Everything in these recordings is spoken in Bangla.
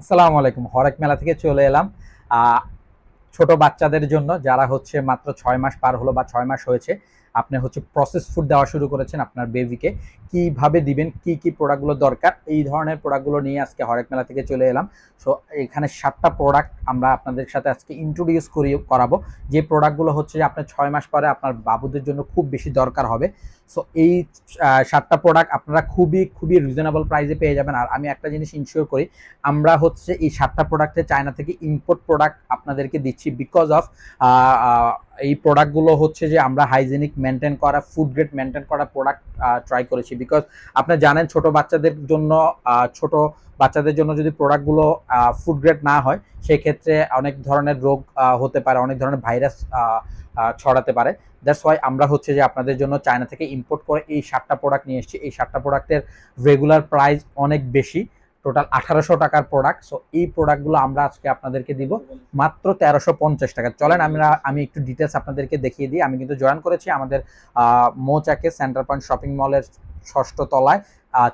আসসালামু আলাইকুম। হরেক মেলা থেকে চলে এলাম। ছোট বাচ্চাদের জন্য যারা হচ্ছে মাত্র ছয় মাস পার হলো বা ছয় মাস হয়েছে, আপনি হচ্ছে প্রসেস ফুড দেওয়া শুরু করেছেন আপনার বেবিকে কীভাবে দিবেন? কি কি প্রোডাক্টগুলো দরকার? এই ধরনের প্রোডাক্টগুলো নিয়ে আজকে হরেক মেলা থেকে চলে এলাম। সো এখানে সাতটা প্রোডাক্ট আমরা আপনাদের সাথে আজকে ইন্ট্রোডিউস করি করাবো। যে প্রোডাক্টগুলো হচ্ছে যে আপনার ছয় মাস পরে আপনার বাবুদের জন্য খুব বেশি দরকার হবে। সো এই সাতটা প্রোডাক্ট আপনারা খুবই খুবই রিজনেবল প্রাইসে পেয়ে যাবেন। আর আমি একটা জিনিস ইনশিওর করি, আমরা হচ্ছে এই সাতটা প্রোডাক্টে চায়না থেকে ইম্পোর্ট প্রোডাক্ট আপনাদেরকে দিচ্ছি বিকজ অফ এই প্রোডাক্টগুলো হচ্ছে যে আমরা হাইজেনিক মেনটেন করা ফুড গ্রেড মেনটেন করা প্রোডাক্ট ট্রাই করেছি। বিকজ আপনি জানেন ছোট বাচ্চাদের জন্য ছোট বাচ্চাদের জন্য যদি প্রোডাক্টগুলো ফুড গ্রেড না হয়, সেক্ষেত্রে অনেক ধরনের রোগ হতে পারে, অনেক ধরনের ভাইরাস ছড়াতে পারে। দ্যাটস ওয়াই আমরা হচ্ছে যে আপনাদের জন্য চায়না থেকে ইম্পোর্ট করে এই সাতটা প্রোডাক্ট নিয়ে এসেছি। এই সাতটা প্রোডাক্টের রেগুলার প্রাইস অনেক বেশি। টোটাল আঠারোশো টাকার প্রোডাক্ট সো এই প্রোডাক্টগুলো আমরা আজকে আপনাদেরকে দিব মাত্র তেরোশো পঞ্চাশ টাকা। চলেন, আমরা, আমি একটু ডিটেলস আপনাদেরকে দেখিয়ে দিই। আমি কিন্তু জয়েন করেছি আমাদের মোচাকে সেন্টার পয়েন্ট শপিং মলের ষষ্ঠ তলায়।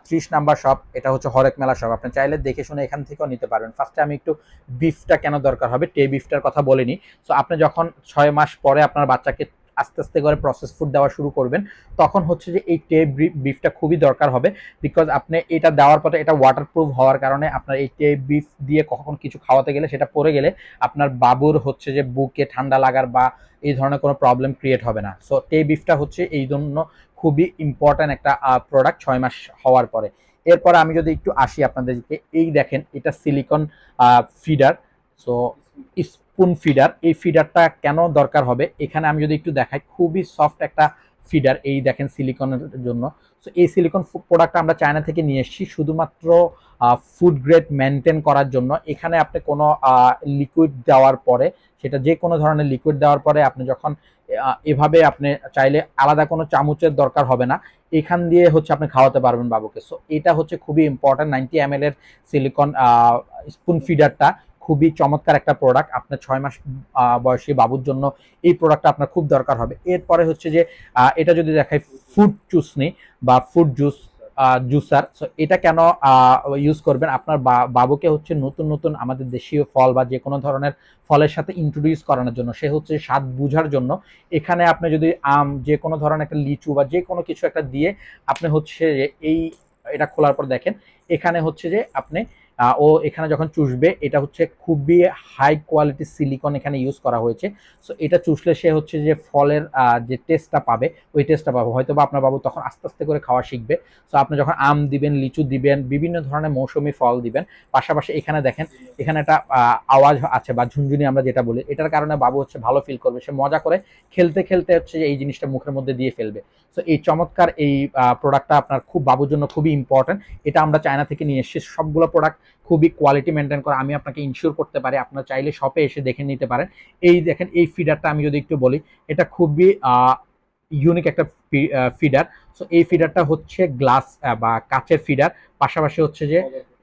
ত্রিশ নাম্বার শপ এটা হচ্ছে হরেক মেলা শপ আপনি চাইলে দেখে শুনে এখান থেকেও নিতে পারবেন ফার্স্টে আমি একটু বিফটা কেন দরকার হবে? টে বিফটার কথা বলিনি। সো আপনি যখন ছয় মাস পরে আপনার বাচ্চাকে আস্তে আস্তে করে প্রসেস ফুড দেওয়া শুরু করবেন, তখন হচ্ছে যে এই টে বিফটা খুবই দরকার হবে। বিকজ আপনি এটা দেওয়ার পরে এটা ওয়াটারপ্রুফ হওয়ার কারণে আপনার এই টে বিফ দিয়ে কখন কিছু খাওয়াতে গেলে সেটা পড়ে গেলে আপনার বাবুর হচ্ছে যে বুকে ঠান্ডা লাগার বা এই ধরনের কোনো প্রবলেম ক্রিয়েট হবে না। সো টে বিফটা হচ্ছে এই জন্য খুবই ইম্পর্ট্যান্ট একটা প্রোডাক্ট ছয় মাস হওয়ার পরে। এরপরে আমি যদি একটু আসি আপনাদেরকে, এই দেখেন, এটা silicone feeder so spoon feeder এই ফিডারটা কেন দরকার হবে? এখানে আমি যদি একটু দেখাই, খুবই সফট একটা ফিডার এই দেখেন সিলিকনের জন্য। সো এই সিলিকন প্রোডাক্ট আমরা চায়না থেকে নিয়ে এসেছি শুধুমাত্র ফুড গ্রেড মেনটেন করার জন্য। এখানে আপনি কোনো লিকুইড দেওয়ার পরে, সেটা যে কোনো ধরনের লিকুইড দেওয়ার পরে আপনি যখন এভাবে আপনি চাইলে আলাদা কোনো চামচের দরকার হবে না। এখান দিয়ে হচ্ছে আপনি খাওয়াতে পারবেন বাবুকে। সো এটা হচ্ছে খুবই ইম্পর্ট্যান্ট নাইনটি এম এর সিলিকন স্পুন ফিডারটা খুবই চমৎকার একটা প্রোডাক্ট আপনার ছয় মাস বয়সী বাবুর জন্য এই প্রোডাক্টটা আপনার খুব দরকার হবে। এরপরে হচ্ছে যে এটা যদি দেখাই ফুড চুসনি বা ফুড জুস জুসার সো এটা কেন ইউজ করবেন? আপনার বাবুকে হচ্ছে নতুন নতুন আমাদের দেশীয় ফল বা যে কোনো ধরনের ফলের সাথে ইন্ট্রোডিউস করানোর জন্য, সে হচ্ছে স্বাদ বুঝার জন্য এখানে আপনি যদি, আম যে কোনো ধরনের একটা লিচু বা যে কোনো কিছু একটা দিয়ে আপনি হচ্ছে এই, এটা খোলার পর দেখেন, এখানে হচ্ছে যে আপনি ও এখানে যখন চুষবে, এটা হচ্ছে খুবই হাই কোয়ালিটি সিলিকন এখানে ইউজ করা হয়েছে। সো এটা চুষলে সে হচ্ছে যে ফলের যে টেস্টটা পাবে, ওই টেস্টটা পাবে। হয়তো বা আপনার বাবু তখন আস্তে আস্তে করে খাওয়া শিখবে। সো আপনি যখন আম দিবেন, লিচু দিবেন, বিভিন্ন ধরনের মৌসুমি ফল দিবেন, পাশাপাশি এখানে দেখেন, এখানে একটা আওয়াজ আছে বা ঝুনঝুনি আমরা যেটা বলি, এটার কারণে বাবু হচ্ছে ভালো ফিল করবে। সে মজা করে খেলতে খেলতে হচ্ছে যে এই জিনিসটা মুখের মধ্যে দিয়ে ফেলবে। সো এই চমৎকার এই প্রোডাক্টটা আপনার খুব, বাবুর জন্য খুবই ইম্পর্টেন্ট এটা আমরা চায়না থেকে নিয়ে এসেছি। সবগুলো প্রোডাক্ট খুবই কোয়ালিটি মেনটেন করা আমি আপনাকে ইনশিওর করতে পারি আপনার চাইলে শপে এসে দেখে নিতে পারেন। এই দেখেন এই ফিডারটা আমি যদি একটু বলি এটা খুবই ইউনিক একটা ফিডার সো এই ফিডারটা হচ্ছে গ্লাস বা কাচের ফিডার পাশাপাশি হচ্ছে যে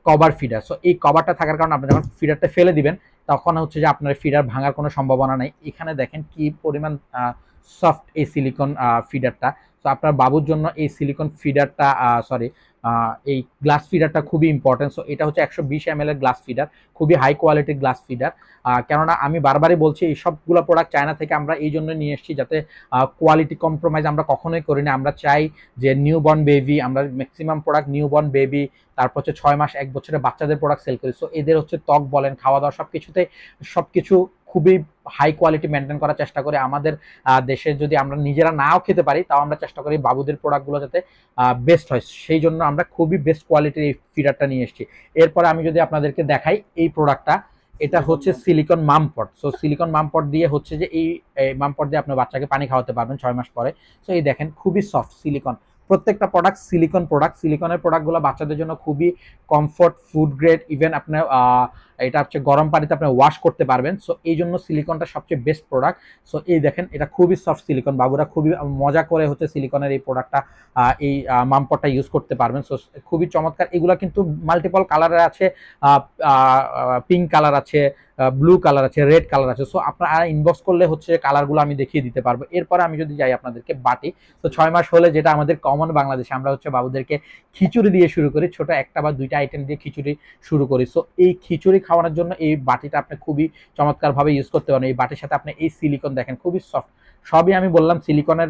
কভার ফিডার সো এই কভারটা থাকার কারণে আপনি যখন ফিডারটা ফেলে দিবেন তখন হচ্ছে যে আপনার ফিডার ভাঙার কোনো সম্ভাবনা নাই। এখানে দেখেন কি পরিমাণ সফট এই সিলিকন ফিডারটা তো আপনার বাবুর জন্য এই সিলিকন ফিডারটা সরি এই গ্লাস ফিডারটা খুবই ইম্পর্টেন্ট সো এটা হচ্ছে একশো বিশ এম এর গ্লাস ফিডার খুবই হাই কোয়ালিটির গ্লাস ফিডার কেননা আমি বারবারই বলছি, এই সবগুলো প্রোডাক্ট চায়না থেকে আমরা এই জন্য নিয়ে এসেছি যাতে কোয়ালিটি কম্প্রোমাইজ আমরা কখনোই করি না আমরা চাই যে নিউ বর্ন বেবি আমরা maximum product newborn baby তারপর হচ্ছে ছয় মাস, এক বছরের বাচ্চাদের প্রোডাক্ট সেল করি। সো এদের হচ্ছে ত্বক বলেন, খাওয়া দাওয়া সব কিছুতে সব কিছু খুবই হাই কোয়ালিটি মেনটেন করার চেষ্টা করি। আমাদের দেশে যদি আমরা নিজেরা নাও খেতে পারি তাও আমরা চেষ্টা করি বাবুদের প্রোডাক্টগুলো যাতে বেস্ট হয়। সেই জন্য আমরা খুবই বেস্ট কোয়ালিটির এই ফিডারটা নিয়ে এসেছি। এরপরে আমি যদি আপনাদেরকে দেখাই এই প্রোডাক্টটা এটা হচ্ছে সিলিকন মামপট সো সিলিকন মামপট দিয়ে হচ্ছে যে এই মামপট দিয়ে আপনার বাচ্চাকে পানি খাওয়াতে পারবেন ছয় মাস পরে। সো এই দেখেন খুবই সফট সিলিকন প্রত্যেকটা প্রোডাক্ট সিলিকন প্রোডাক্ট সিলিকনের প্রোডাক্টগুলো বাচ্চাদের জন্য খুবই কমফোর্ট ফুড গ্রেড ইভেন আপনার এটা হচ্ছে গরম পানিতে আপনি ওয়াশ করতে পারবেন। সো এই জন্য সিলিকনটা সবচেয়ে বেস্ট প্রোডাক্ট সো এই দেখেন, এটা খুবই সফট সিলিকন বাবুরা খুবই মজা করে হচ্ছে সিলিকনের এই প্রোডাক্টটা এই মামপটটা ইউজ করতে পারবেন। সো খুবই চমৎকার। এগুলো কিন্তু মাল্টিপল কালারের আছে পিঙ্ক কালার আছে ব্লু কালার আছে রেড কালার আছে। সো আপনারা ইনবক্স করলে হচ্ছে কালারগুলো আমি দেখিয়ে দিতে পারব। এরপরে আমি যদি যাই আপনাদেরকে বাটি, তো ছয় মাস হলে যেটা আমাদের কমন বাংলাদেশে, আমরা হচ্ছে বাবুদেরকে খিচুড়ি দিয়ে শুরু করি। ছোট একটা বা দুইটা আইটেম দিয়ে খিচুড়ি শুরু করি। সো এই খিচুড়ি খাওয়ানোর জন্য এই বাটিটা আপনি খুবই চমৎকারভাবে ইউজ করতে পারেন। এই বাটির সাথে আপনি এই সিলিকন দেখেন, খুবই সফট সবই আমি বললাম সিলিকনের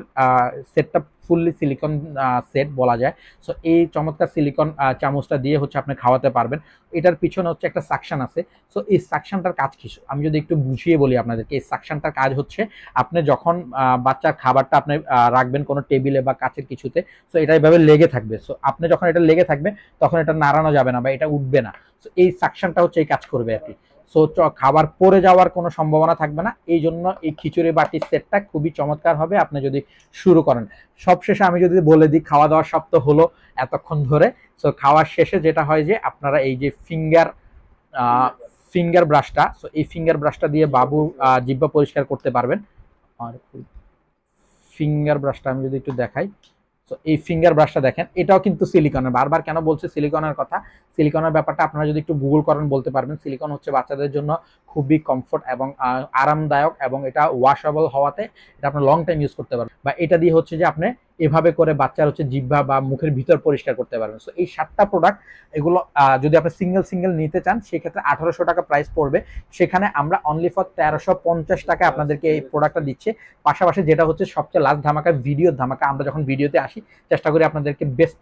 সেটটা ফুললি সিলিকন সেট বলা যায়। সো এই চমৎকার সিলিকন চামচটা দিয়ে হচ্ছে আপনি খাওয়াতে পারবেন। এটার পিছনে হচ্ছে একটা সাকশন আছে। সো এই সাকশনটার কাজ কিছু আমি যদি একটু বুঝিয়ে বলি আপনাদেরকে, এই সাকশনটার কাজ হচ্ছে আপনি যখন বাচ্চার খাবারটা আপনি রাখবেন কোনো টেবিলে বা কাছের কিছুতে সো এটা এভাবে লেগে থাকবে। সো আপনি যখন এটা লেগে থাকবে তখন এটা নাড়ানো যাবে না বা এটা উঠবে না। সো এই সাকশনটা হচ্ছে এই কাজ করবে আর কি। সো খাবার পরে যাওয়ার কোনো সম্ভাবনা থাকবে না। এই জন্য এই খিচুড়ি বাটির সেটটা খুবই চমৎকার হবে। আপনি যদি শুরু করেন। সবশেষে আমি যদি বলে দিই খাওয়া দাওয়ার সব তো হলো এতক্ষণ ধরে। সো খাওয়ার শেষে যেটা হয় যে, আপনারা এই যে ফিঙ্গার ফিঙ্গার ব্রাশটা সো এই ফিঙ্গার ব্রাশটা দিয়ে বাবু জিব্বা পরিষ্কার করতে পারবেন। আর ফিঙ্গার ব্রাশটা আমি যদি একটু দেখাই। তো এই ফিঙ্গার ব্রাশটা দেখেন, এটাও কিন্তু সিলিকনের বারবার কেন বলছে সিলিকনের কথা? সিলিকনের ব্যাপারটা আপনারা যদি একটু গুগল করেন, বলতে পারবেন। সিলিকন হচ্ছে বাচ্চাদের জন্য খুবই কমফোর্ট এবং আরামদায়ক এবং এটা ওয়াশেবল হওয়াতে এটা আপনার লং টাইম ইউজ করতে পারবেন। বা এটা দিয়ে হচ্ছে যে আপনি এভাবে করে বাচ্চার হচ্ছে জিহ্বা বা মুখের ভিতর পরিষ্কার করতে পারবেন। সো এই সাতটা প্রোডাক্ট এগুলো যদি আপনি সিঙ্গেল সিঙ্গেল নিতে চান, সেক্ষেত্রে আঠারোশো টাকা প্রাইস পড়বে। সেখানে আমরা অনলি ফর তেরোশো পঞ্চাশ টাকা আপনাদেরকে এই প্রোডাক্টটা দিচ্ছে। পাশাপাশি যেটা হচ্ছে সবচেয়ে লাস্ট ধামাকা ভিডিও ধামাকা আমরা যখন ভিডিওতে আসি, চেষ্টা করি আপনাদেরকে বেস্ট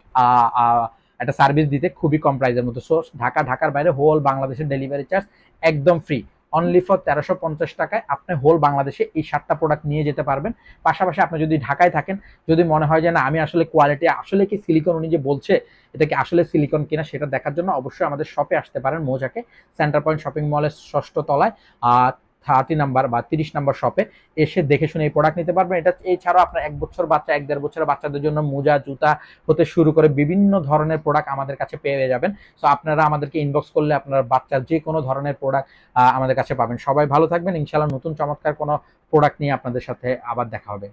একটা সার্ভিস দিতে খুবই কম প্রাইসের মধ্যে। সো ঢাকা, ঢাকার বাইরে হোল বাংলাদেশের ডেলিভারি চার্জ একদম ফ্রি অনলি ফর তেরোশো পঞ্চাশ টাকায় আপনি হোল বাংলাদেশে এই সাতটা প্রোডাক্ট নিয়ে যেতে পারবেন। পাশাপাশি আপনি যদি ঢাকায় থাকেন, যদি মনে হয় যে না, আমি আসলে কোয়ালিটি আসলে কি সিলিকন উনি যে বলছে, এটা কি আসলে সিলিকন কিনা সেটা দেখার জন্য অবশ্যই আমাদের শপে আসতে পারেন মোজাকে সেন্টার পয়েন্ট শপিং মলের ষষ্ঠ তলায়। থার্টি নাম্বার বা তিরিশ নাম্বার শপে এসে দেখে শুনে এই প্রোডাক্ট নিতে পারবেন। এটা এছাড়াও আপনার এক বছর বাচ্চা, এক দেড় বছরের বাচ্চাদের জন্য মোজা, জুতা হতে শুরু করে বিভিন্ন ধরনের প্রোডাক্ট আমাদের কাছে পেয়ে যাবেন। সো আপনারা আমাদেরকে ইনবক্স করলে আপনার বাচ্চার যে কোনো ধরনের প্রোডাক্ট আমাদের কাছে পাবেন। সবাই ভালো থাকবেন। ইনশাআল্লাহ নতুন চমৎকার কোনো প্রোডাক্ট নিয়ে আপনাদের সাথে আবার দেখা হবে।